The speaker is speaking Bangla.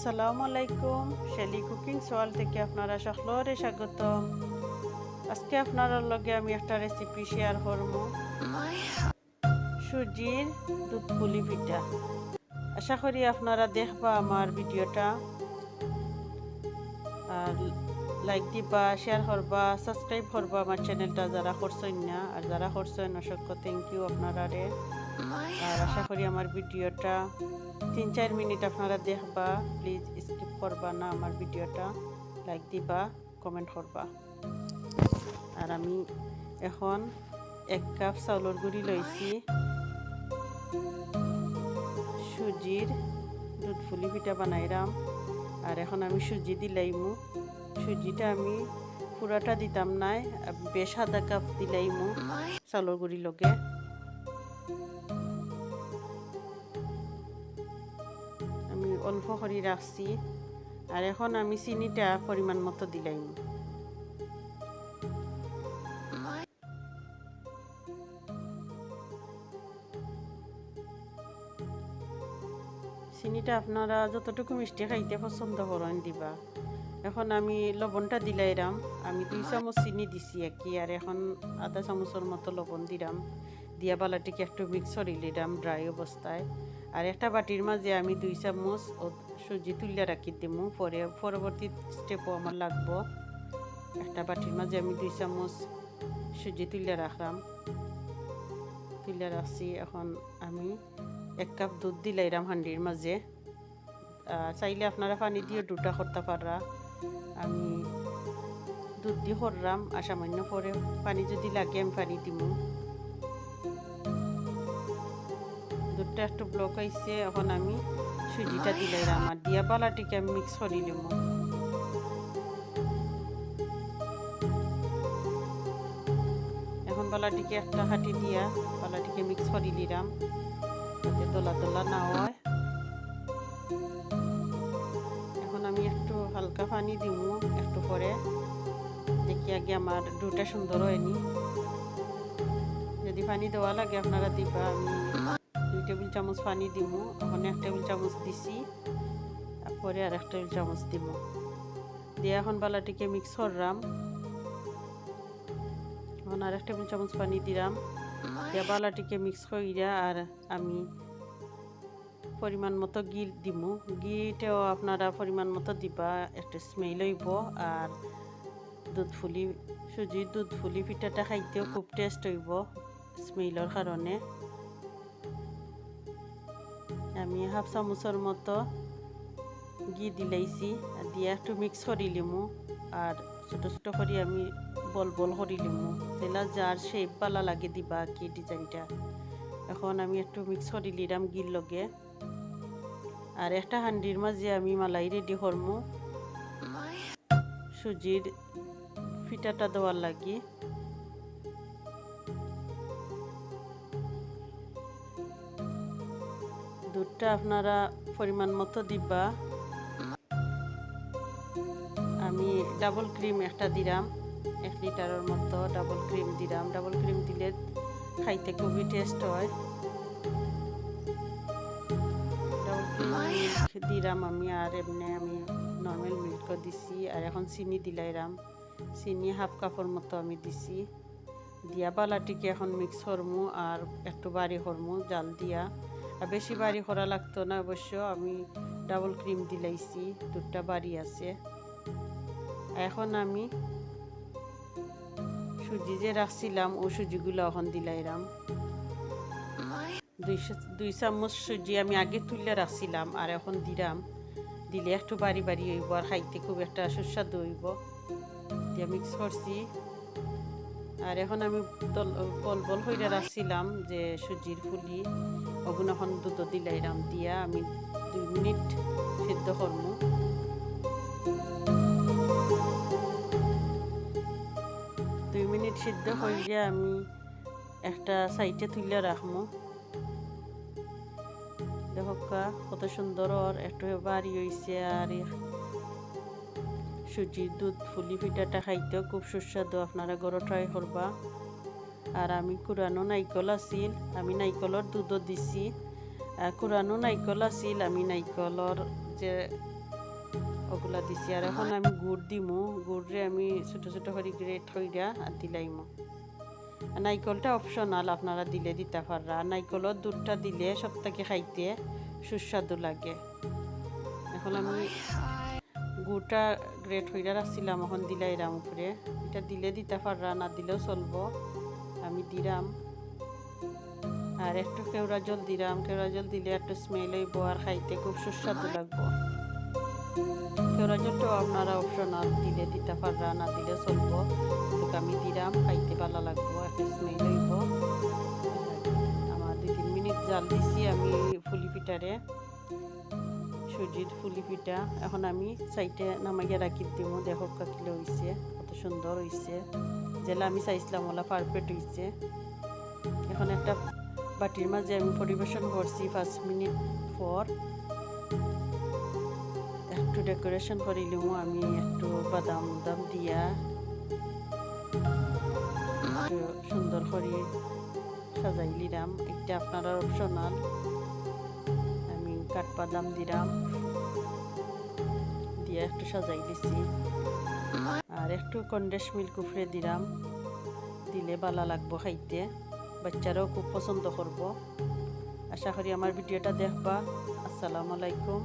আসসালামু আলাইকুম। শেলি কুকিং সোয়াল থেকে আপনারা সকলরে স্বাগতম। আজকে আপনারা লগে আমি একটা রেসিপি শেয়ার করব। সুজির দুধ পুলি পিঠা। আশা করি আপনারা দেখবা আমার ভিডিওটা। আর লাইক দিবা শেয়ার করবা সাবস্ক্রাইব করবা আমার চ্যানেলটা যারা করছেন না। আর যারা করছেন অসংখ্য থ্যাংক ইউ আপনারা আশা করি আমার ভিডিওটা তিন চার মিনিট আপনারা দেখবা। প্লিজ স্কিপ করবা না আমার ভিডিওটা। লাইক দিবা কমেন্ট করবা। আর আমি এখন এক কাপ চাউলের গুঁড়ি লইছি সুজির দুধ ফুলি পিঠা বানাইরাম আর এখন আমি সুজি দিলাইমু। সুজিটা আমি পুরাটা দিতাম নাই বেশ আধা কাপ দিলাইমু চাউলের গুঁড়ি লগে। অল্প করে রাখছি আর এখন আমি চিনিটা পরিমাণ মতো দিলাইম চিনিটা আপনারা যতটুকু মিষ্টি খাইতে পছন্দ করেন দিবা। এখন আমি লবণটা দিলাইরাম আমি দুই চামচ চিনি দিছি একই আর এখন আধা চামচের মতো লবণ দিলাম দিয়া বালাটিকে একটু মিক্স করে দিলাম ড্রাই অবস্থায় আর একটা বাটির মাঝে আমি দুই চামচ সুজি তুলিয়া রাখি দিমু। পরে, পরবর্তী স্টেপও আমার লাগবো। একটা বাটির মাঝে আমি দুই চামচ সুজি তুলিয়া রাখলাম। তুলিয়া রাখছি এখন আমি এক কাপ দুধ দিলাইরাম হান্ডির মাঝে। চাইলে আপনারা পানি দিয়ে দুটা করতে পাররা। আমি দুধ দিয়ে করলাম। আর সামান্য পরে পানি যদি লাগে আমি পানি দিমু। দুধটা একটু ব্লক হয়েছে এখন আমি সুজিটা দিলাইরাম আর দিয়া বালাটিকে আমি মিক্স করে নিব। এখন বালাটিকে একটা হাঁটি দিয়া বালাটিকে মিক্স করে নিলাম, যাতে দোলা দোলা না হয়। এখন আমি একটু হালকা পানি দিব, একটু পরে। দেখি আগে আমার দুটা সুন্দর হয়নি। যদি পানি দেওয়া লাগে আপনারা দিবা, আমি টেবিল চামচ পানি দিব এখন এক টেবিল চামচ দিছি পরে আর এক টেবিল চামচ দিব দিয়ে এখন বালাটিকে মিক্স করলাম। এখন আর এক টেবিল চামচ পানি দিলাম। দিয়ে বালাটিকে মিক্স করিয়া আর আমি পরিমাণ মতো ঘি দিমু। ঘিটাও আপনারা পরিমাণ মতো দিবা, একটা স্মেল হইব। আর দুধ ফুলি সুজির দুধ ফুলি, পিঠাটা খাইতেও খুব টেস্ট হইব স্মেলের কারণে। আমি হাফ চামচের মতো ঘি দিলাইছি দিয়ে একটু মিক্স করি লিমু, আর ছোট ছোট করে আমি বল বল করি লিমু। তেলা যার শেপ বালা লাগে দিবা কি ডিজাইনটা এখন আমি একটু মিক্স করি লিরাম গির লগে। আর একটা হান্ডির মাঝে আমি মালাই রেডি করমু সুজির ফিটাটা দেওয়ার লাগি। দুধটা আপনারা পরিমাণ মতো দিবা। আমি ডাবল ক্রিম একটা দিলাম এক লিটারের মতো ডাবল ক্রিম দিলাম ডাবল ক্রিম দিলে খাইতে খুবই টেস্ট হয়। দিলাম আমি আর এমনি আমি নর্মাল মিল্ক দিছি। আর এখন চিনি দিলাইরাম। চিনি হাফ কাপের মতো আমি দিছি। দিয়া বালাটিকে এখন মিক্স করমু আর একটু বাড়ি করমু জাল দিয়া। বেশি বাড়ি করা লাগতো না অবশ্য আমি ডাবল ক্রিম দিলাইছি দুটা বাড়ি আছে। এখন আমি সুজি যে রাখছিলাম ও সুজিগুলো এখন দিলাইরাম দুই চামচ সুজি আমি আগে তুলে রাখছিলাম আর এখন দিলাম। দিলে একটু বাড়ি বাড়ি হইব আর খাইতে খুব একটা সুস্বাদু হইব। দিয়ে মিক্স করছি। আর এখন আমি বল বল হইয়া রাখছিলাম যে সুজির ফুলি ওগুন এখন দুধ দিলাইরাম দিয়া, আমি দুই মিনিট সিদ্ধ করমু। দুই মিনিট সিদ্ধ হইলে আমি একটা সাইডে তুলে রাখমু। দেখা কত সুন্দর একটু বাড়ি হয়েছে আর সুজির দুধ ফুলি পিঠাটা খাইতেও খুব সুস্বাদু। আপনারা গরো ট্রাই করবা। আর আমি কুরানো নাইকল আছিল আমি নাইকলর দুধও দিছি। কুরানো নাইকল আছিল আমি নাইকলর যে ওগুলা দিছি। আর এখন আমি গুড় দিমু। গুড়রে আমি ছোট ছোট করে গ্রেট হইরা আর দিলাইমু। নাইকলটা অপশনাল আপনারা দিলে দিতে পাররা। নাইকলের দুধটা দিলে থেকে খাইতে সুস্বাদু লাগে। এখন আমি গুড়টা গ্রেট হইরা রাখছিলাম, এখন দিলাইরাম উপরে। এটা দিলে দিতে পাররা, না দিলেও চলবো। আমি দিলাম আর একটু কেওড়া জল দিলাম কেওড়া জল দিলে একটু স্মেল হইব আর খাইতে খুব সুস্বাদু লাগবো। কেওড়া জলটাও আপনারা অপশনাল দিলে দিতে পাররা, না দিলে চলবো। আমি দিলাম খাইতে ভালো লাগবো, একটা স্মেল হইব। আমার দুই তিন মিনিট জাল দিছি আমি ফুলি পিঠারে। সুজির ফুলি পিঠা এখন আমি সাইডে নামাইয়া রাখি দিব দেখো কাকিলে হইছে, কত সুন্দর হইছে। যেলা আমি চাইছিলাম, ওলা পারফেক্ট হইছে। এখন একটা বাটির মাঝে আমি পরিবেশন করছি পাঁচ মিনিট পর। একটু ডেকোরেশন করিলাম আমি একটু বাদাম দাম দিয়া। সুন্দর করে সাজাই নিলাম এটা আপনারা অপশনাল কাঠবাদাম দিলাম। দিয়ে একটু সাজাই দিছি। আর একটু কন্ডেস মিল্ক উফরে দিলাম। দিলে বালা লাগবো খাইতে। বাচ্চারাও খুব পছন্দ করব। আশা করি আমার ভিডিওটা দেখবা। আসসালামু আলাইকুম।